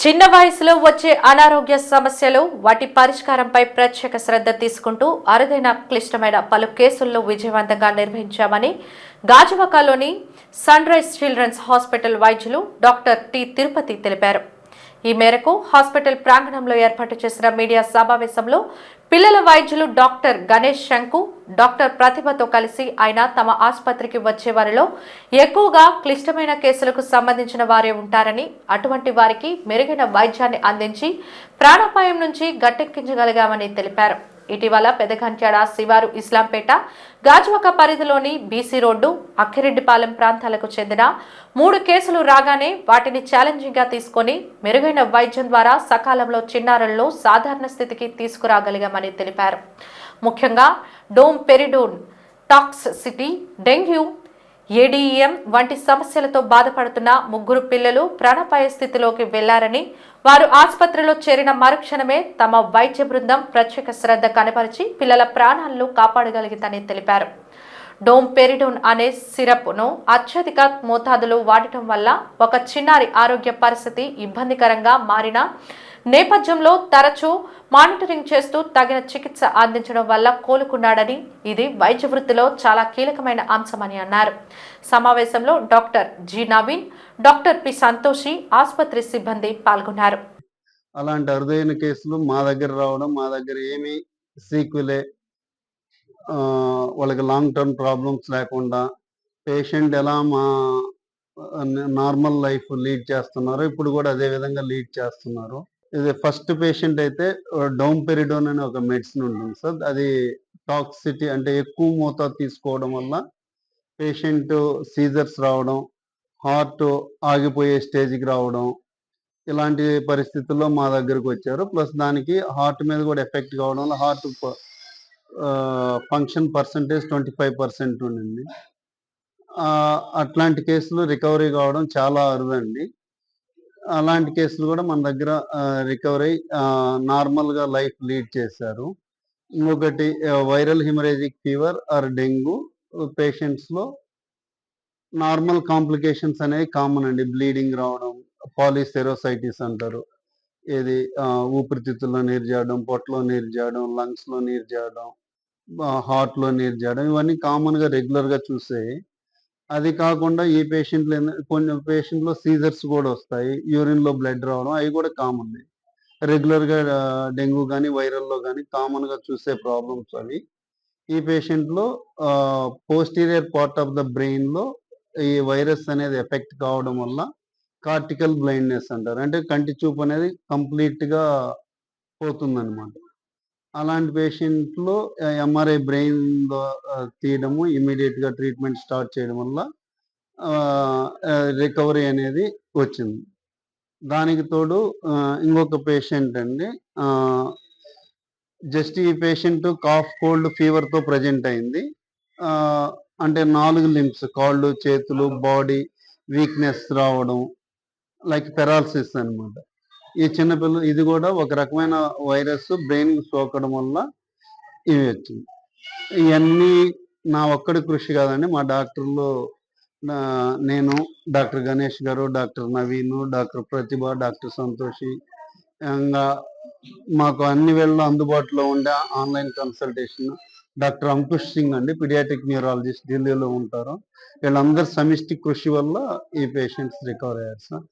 చిన్న వయసులో వచ్చే అనారోగ్య సమస్యలు వాటి పరిష్కారంపై ప్రత్యేక శ్రద్ధ తీసుకుంటూ అరుదైన క్లిష్టమైన పలు కేసుల్లో విజయవంతంగా నిర్వహించామని గాజువాకలోని సన్ రైజ్ చిల్డ్రన్స్ హాస్పిటల్ వైద్యులు డాక్టర్ టి తిరుపతి తెలిపారు. ఈ మేరకు హాస్పిటల్ ప్రాంగణంలో ఏర్పాటు చేసిన మీడియా సమావేశంలో పిల్లల వైద్యులు డాక్టర్ గణేష్ శంకు డాక్టర్ ప్రతిభతో కలిసి ఆయన తమ ఆసుపత్రికి వచ్చే వారిలో ఎక్కువగా క్లిష్టమైన కేసులకు సంబంధించిన వారే ఉంటారని అటువంటి వారికి మెరుగైన వైద్యాన్ని అందించి ప్రాణాపాయం నుంచి గట్టెక్కించగలిగామని తెలిపారు. ఇటీవల పెదగంచాడ శివారు ఇస్లాంపేట గాజువాక పరిధిలోని బీసీ రోడ్డు అక్కిరెడ్డిపాలెం ప్రాంతాలకు చెందిన మూడు కేసులు రాగానే వాటిని ఛాలెంజింగ్గా తీసుకొని మెరుగైన వైద్యం ద్వారా సకాలంలో చిన్నారులను సాధారణ స్థితికి తీసుకురాగలిగామని తెలిపారు. ముఖ్యంగా domperidone toxicity dengue ADM వంటి సమస్యలతో బాధపడుతున్న ముగ్గురు పిల్లలు ప్రాణపాయ స్థితిలోకి వెళ్ళారని వారు ఆసుపత్రిలో చేరిన మరుక్షణమే తమ వైద్య బృందం ప్రత్యేక శ్రద్ధ కనపరిచి పిల్లల ప్రాణాలను కాపాడగలిగిందని తెలిపారు. డోమ్ పెరిడోన్ అనే సిరప్ను అత్యధిక మోతాదులో వాడటం వల్ల ఒక చిన్నారి ఆరోగ్య పరిస్థితి ఇబ్బందికరంగా మారిన నేపథ్యంలో తరచూ మానిటరింగ్ చేస్తూ తగిన చికిత్స అందించడం వల్ల కోలుకున్నాడని ఇది వైద్య వృత్తిలో చాలా కీలకమైన అంశమని అన్నారు. సమావేశంలో doctor G Naveen doctor P Santoshi ఆసుపత్రి సిబ్బంది పాల్గొన్నారు. అలాంటి అరుదైన కేసులు మా దగ్గర రావడం మా దగ్గర ఏమి సీక్వెలే వాళ్ళకి లాంగ్ టర్మ్ ప్రాబ్లమ్స్ లేకుండా పేషెంట్ ఎలా మా నార్మల్ లైఫ్ లీడ్ చేస్తున్నారో ఇప్పుడు కూడా అదే విధంగా లీడ్ చేస్తున్నారు. ఇది ఫస్ట్ పేషెంట్ అయితే డౌన్ పెరిడోన్ అనే ఒక మెడిసిన్ ఉంటుంది సార్. అది టాక్సిటీ అంటే ఎక్కువ మోతాదు తీసుకోవడం వల్ల పేషెంట్ సీజర్స్ రావడం హార్ట్ ఆగిపోయే స్టేజ్కి రావడం ఇలాంటి పరిస్థితుల్లో మా దగ్గరకు వచ్చారు. ప్లస్ దానికి హార్ట్ మీద కూడా ఎఫెక్ట్ కావడం వల్ల heart function percentage twenty five percent ఉండింది. అట్లాంటి కేసులు రికవరీ కావడం చాలా అరుదండి. అలాంటి కేసులు కూడా మన దగ్గర రికవరీ నార్మల్గా లైఫ్ లీడ్ చేశారు. ఇంకొకటి viral haemorrhagic fever or dengue పేషెంట్స్లో normal complications అనేవి కామన్ అండి. బ్లీడింగ్ రావడం పాలిసెరోసైటిస్ అంటారు. ఏది ఊపిరితిత్తుల్లో నీరు చేయడం పొట్టలో నీరు చేయడం లంగ్స్లో నీరు చేయడం హార్ట్లో నీరు చేయడం ఇవన్నీ కామన్గా రెగ్యులర్గా చూసే అది కాకుండా ఈ పేషెంట్లు కొన్ని పేషెంట్లో సీజర్స్ కూడా వస్తాయి యూరిన్లో బ్లడ్ రావడం అవి కూడా కామన్ రెగ్యులర్గా డెంగ్యూ కానీ వైరల్లో కానీ కామన్గా చూసే ప్రాబ్లమ్స్ అవి. ఈ పేషెంట్లో పోస్టీరియర్ పార్ట్ ఆఫ్ ద బ్రెయిన్లో ఈ వైరస్ అనేది ఎఫెక్ట్ కావడం వల్ల కార్టికల్ బ్లైండ్నెస్ అంటారు. అంటే కంటి చూపు అనేది కంప్లీట్గా పోతుందన్నమాట. అలాంటి పేషెంట్లో ఎంఆర్ఐ బ్రెయిన్ తీయడము ఇమీడియట్గా ట్రీట్మెంట్ స్టార్ట్ చేయడం వల్ల రికవరీ అనేది వచ్చింది. దానికి తోడు ఇంకొక పేషెంట్ అండి జస్ట్ ఈ పేషెంట్ కాఫ్ కోల్డ్ ఫీవర్తో ప్రజెంట్ అయింది. అంటే నాలుగు లిమ్స్ కాళ్ళు చేతులు బాడీ వీక్నెస్ రావడం లైక్ పెరాలసిస్ అనమాట ఈ చిన్నపిల్ల ఇది కూడా ఒక రకమైన వైరస్ బ్రెయిన్ సోకడం వల్ల ఇవి వచ్చింది ఇవన్నీ నా ఒక్కడి కృషి కాదండి. మా డాక్టర్లు నేను డాక్టర్ గణేష్ గారు doctor Naveen doctor Pratibha doctor Santoshi ఇంకా మాకు అన్ని వేళ అందుబాటులో ఉండే online consultation doctor Ankush Singh అండి పిడియాటిక్ న్యూరాలజిస్ట్ ఢిల్లీలో ఉంటారు. వీళ్ళందరి సమిష్టి కృషి వల్ల ఈ పేషెంట్స్ రికవర్ అయ్యారు సార్.